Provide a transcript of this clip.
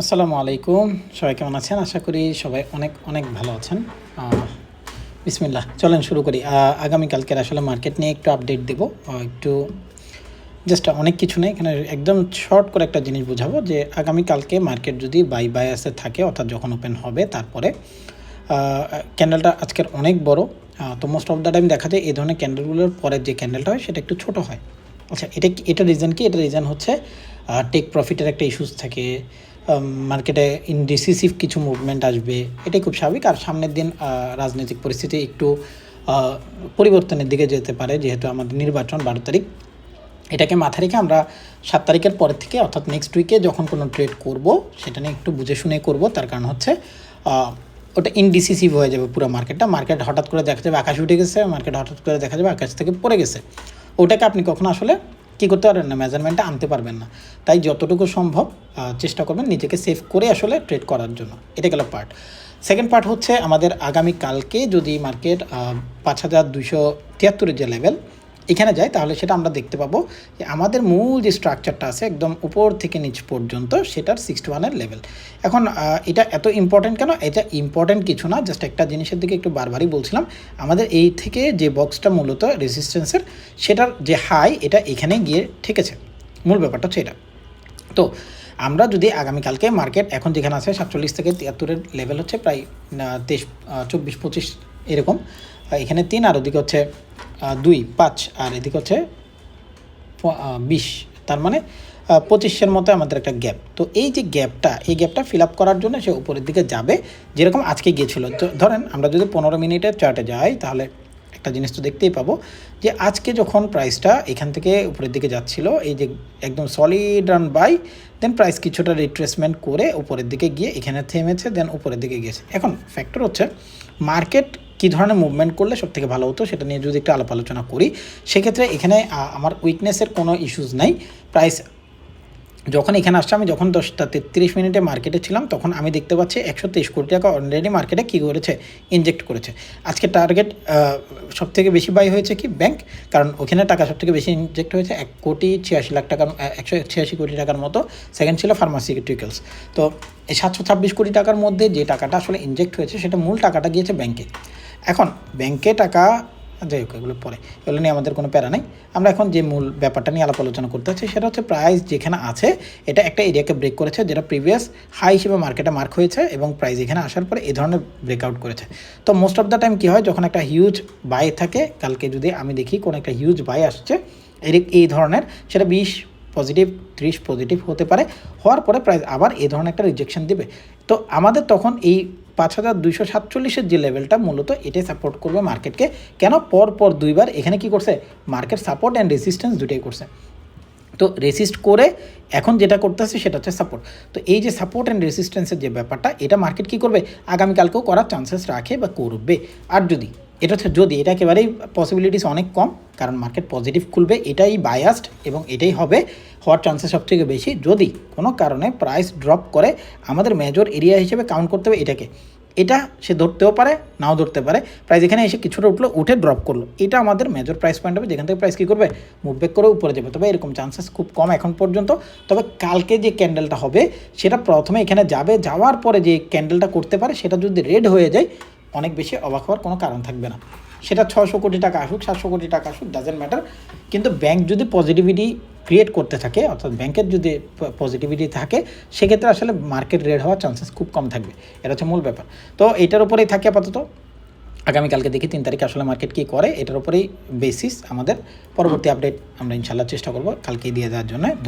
আসসালামু আলাইকুম। সবাই কেমন আছেন? আশা করি সবাই অনেক অনেক ভালো আছেন। আহ, বিসমিল্লাহ চলেন শুরু করি। আহ, আগামীকালকের আসলে মার্কেট নিয়ে একটু আপডেট দেবো। একটু জাস্ট অনেক কিছু নেই। এখানে একদম শর্ট করে একটা জিনিস বোঝাবো যে আগামীকালকে মার্কেট যদি বাই বাই বায়াসে থাকে অর্থাৎ যখন ওপেন হবে তারপরে ক্যান্ডেলটা আজকের অনেক বড়। তো মোস্ট অফ দ্য টাইম দেখা যায় এই ধরনের ক্যান্ডেলগুলোর পরের যে ক্যান্ডেলটা হয় সেটা একটু ছোট হয়। আচ্ছা এটা এটা রিজন কি? এটা রিজন হচ্ছে টেক প্রফিটের একটা ইস্যুস থাকে। মার্কেটে ইনডিসিসিভ কিছু মুভমেন্ট আসবে, এটাই খুব স্বাভাবিক। আর সামনের দিন রাজনৈতিক পরিস্থিতি একটু পরিবর্তনের দিকে যেতে পারে, যেহেতু আমাদের নির্বাচন বারো তারিখ। এটাকে মাথায় রেখে আমরা সাত তারিখের পরের থেকে, অর্থাৎ নেক্সট উইকে যখন কোনো ট্রেড করব, সেটা নিয়ে একটু বুঝে শুনে করব। তার কারণ হচ্ছে ওটা ইনডিসিসিভ হয়ে যাবে পুরো মার্কেটটা মার্কেট হঠাৎ করে দেখা যাবে আকাশ উঠে গেছে মার্কেট হঠাৎ করে দেখা যাবে আকাশ থেকে পড়ে গেছে। ওটাকে আপনি কখনো আসলে কী করতে পারবেন না মেজারমেন্টটা আনতে পারবেন না। তাই যতটুকু সম্ভব চেষ্টা করবেন নিজেকে সেভ করে আসলে ট্রেড করার জন্য। এটা গেল পার্ট সেকেন্ড পার্ট হচ্ছে আমাদের আগামী কালকে যদি মার্কেট পাঁচ হাজার দুশো তিয়াত্তরের যে লেভেল এখানে যাই তাহলে সেটা আমরা দেখতে পাবো যে আমাদের মূল যে স্ট্রাকচারটা আছে একদম উপর থেকে নিচ পর্যন্ত সেটার সিক্সটি ওয়ানের লেভেল এখন এটা এত ইম্পর্টেন্ট কেন? এটা ইম্পর্টেন্ট কিছু না জাস্ট একটা জিনিসের দিকে একটু বারবারই বলছিলাম। আমাদের এই থেকে যে বক্সটা মূলত রেজিস্ট্যান্সের সেটার যে হাই এটা এখানে গিয়ে ঠেকেছে। মূল ব্যাপারটা হচ্ছে এটা। তো, আমরা যদি আগামীকালকে মার্কেট এখন যেখানে আছে সাতচল্লিশ থেকে তিয়াত্তরের লেভেল হচ্ছে, প্রায় তেইশ চব্বিশ, পঁচিশ, এরকম। এখানে তিন আর ওদিকে হচ্ছে দুই, পাঁচ, আর এদিকে হচ্ছে বিশ। তার মানে পঁচিশের মতো আমাদের একটা গ্যাপ। তো এই যে গ্যাপটা, এই গ্যাপটা ফিল আপ করার জন্য সে উপরের দিকে যাবে, যেরকম আজকে গিয়েছিল। তো ধরেন, আমরা যদি পনেরো মিনিটের চার্টে যাই, তাহলে একটা জিনিস তো দেখতেই পাবো যে আজকে যখন প্রাইসটা এখান থেকে উপরের দিকে যাচ্ছিল, এই যে একদম solid run by then price কিছুটা রিট্রেসমেন্ট করে উপরের দিকে গিয়ে এখানে থেমেছে দেন উপরের দিকে গিয়েছে। এখন ফ্যাক্টর হচ্ছে মার্কেট কী ধরনের মুভমেন্ট করলে সব থেকে ভালো হতো সেটা নিয়ে যদি একটু আলাপ আলোচনা করি, সেক্ষেত্রে এখানে আমার উইকনেসের কোনো ইস্যুস নাই। প্রাইস যখন এখানে আসছে, আমি যখন দশটা তেত্রিশ মিনিটে মার্কেটে ছিলাম, তখন আমি দেখতে পাচ্ছি একশো তেইশ কোটি টাকা অলরেডি মার্কেটে কী করেছে? ইনজেক্ট করেছে। আজকে টার্গেট সব থেকে বেশি বাই হয়েছে কি? ব্যাংক কারণ ওখানে টাকা সব থেকে বেশি ইনজেক্ট হয়েছে এক কোটি ছিয়াশি লাখ টাকার একশো ছিয়াশি কোটি টাকার মতো। সেকেন্ড ছিল ফার্মাসিউটিক্যালস তো এই সাতশো ছাব্বিশ কোটি টাকার মধ্যে যে টাকাটা আসলে ইনজেক্ট হয়েছে, সেটা মূল টাকাটা গিয়েছে ব্যাংকে এখন ব্যাংকে টাকা, যাই হোক, এগুলো পরে। এগুলো নিয়ে আমাদের কোনো প্যারা নেই। আমরা এখন যে মূল ব্যাপারটা নিয়ে আলাপ আলোচনা করতে হচ্ছে সেটা হচ্ছে প্রাইস যেখানে আছে, এটা একটা এরিয়াকে ব্রেক করেছে, যেটা প্রিভিয়াস হাই হিসেবে মার্কেটে মার্ক হয়েছে এবং প্রাইস এখানে আসার পরে এই ধরনের ব্রেকআউট করেছে। তো মোস্ট অফ দ্য টাইম কী হয়, যখন একটা হিউজ বাই থাকে, কালকে যদি আমি দেখি কোনো একটা হিউজ বাই আসছে, এর এই ধরনের, সেটা বিশ পজিটিভ ত্রিশ পজিটিভ হতে পারে। হওয়ার পরে প্রাইস আবার এই ধরনের একটা রিজেকশন দিবে। তো আমাদের তখন এই পাঁচ হাজার দুইশো সাতচল্লিশের যে লেভেলটা মূলত এটাই সাপোর্ট করবে মার্কেটকে কেন? পর পর দুইবার এখানে কি করছে? মার্কেট সাপোর্ট অ্যান্ড রেসিস্ট্যান্স দুটাই করছে। তো রেসিস্ট করে এখন যেটা করতেছে সেটা হচ্ছে সাপোর্ট তো এই যে সাপোর্ট অ্যান্ড রেসিস্ট্যান্সের যে ব্যাপারটা, এটা মার্কেট কী করবে? আগামীকালকেও করার চান্সেস রাখে বা করবে। আর যদি এটা হচ্ছে যদি এটা একেবারেই পসিবিলিটিস অনেক কম, কারণ মার্কেট পজিটিভ খুলবে, এটাই বায়াসড এবং এটাই হবে হওয়ার চান্সেস সব থেকে বেশি। যদি কোনো কারণে প্রাইস ড্রপ করে, আমাদের মেজর এরিয়া হিসেবে কাউন্ট করতে হবে এটাকে। এটা সে ধরতেও পারে, নাও ধরতে পারে। প্রাইস এখানে এসে কিছুটা উঠল, উঠে ড্রপ করল। এটা আমাদের মেজর প্রাইস পয়েন্ট হবে, যেখান থেকে প্রাইস কী করবে? মুভ ব্যাক করে উপরে যাবে। তবে এরকম চান্সেস খুব কম এখন পর্যন্ত। তবে কালকে যে ক্যান্ডেলটা হবে, সেটা প্রথমে এখানে যাবে। যাওয়ার পরে যে ক্যান্ডেলটা করতে পারে, সেটা যদি রেড হয়ে যায় অনেক বেশি অবাক হওয়ার কোনো কারণ থাকবে না। সেটা ছশো কোটি টাকা আসুক, সাতশো কোটি টাকা আসুক ডাজেন্ট ম্যাটার কিন্তু ব্যাংক যদি পজিটিভিটি ক্রিয়েট করতে থাকে, অর্থাৎ ব্যাংকের যদি পজিটিভিটি থাকে, সেক্ষেত্রে আসলে মার্কেট রেড হওয়ার চান্সেস খুব কম থাকবে। এটা হচ্ছে মূল ব্যাপার। তো এটার উপরেই থাকে আপাতত। আগামীকালকে দেখি তিন তারিখে আসলে মার্কেট কী করে। এটার উপরেই বেসিস আমাদের পরবর্তী আপডেট আমরা ইনশাল্লাহ চেষ্টা করব কালকেই দিয়ে দেওয়ার জন্য।